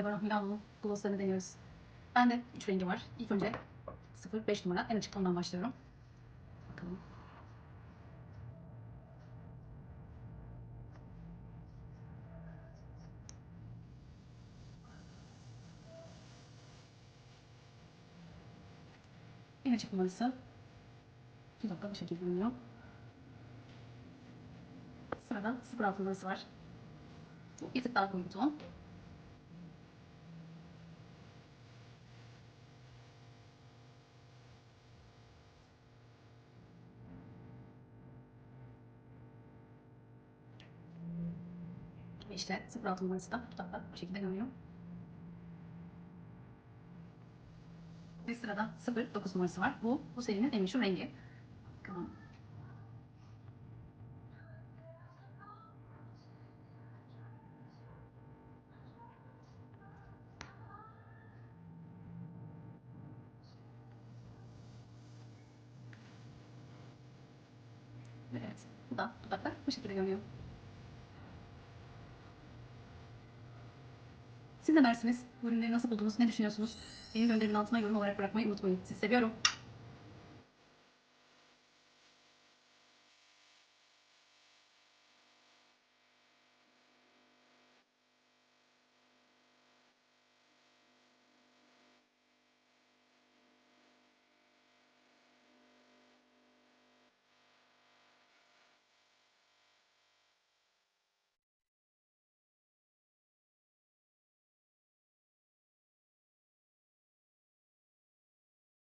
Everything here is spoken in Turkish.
Deborah Milano'nun glosslarını deniyoruz. Bende 3 rengi var. İlk önce 0-5 numara en açık tondan başlıyorum. Bakalım. En açık numarası. Bir dakika bu şekilde görünüyor. Sırada 06 numarası var. Bu bir tık daha koyu bir ton. Ve işte 06 numarası da dudakta bu şekilde görünüyor. Ve sırada 09 numarası var. Bu, bu serinin en meşhur rengi. Bakalım. Evet. Bu da dudakta bu şekilde görünüyor. Siz ne dersiniz? Bu ürünleri nasıl buldunuz? Ne düşünüyorsunuz? Benim gönderimin altına yorum olarak bırakmayı unutmayın. Sizi seviyorum.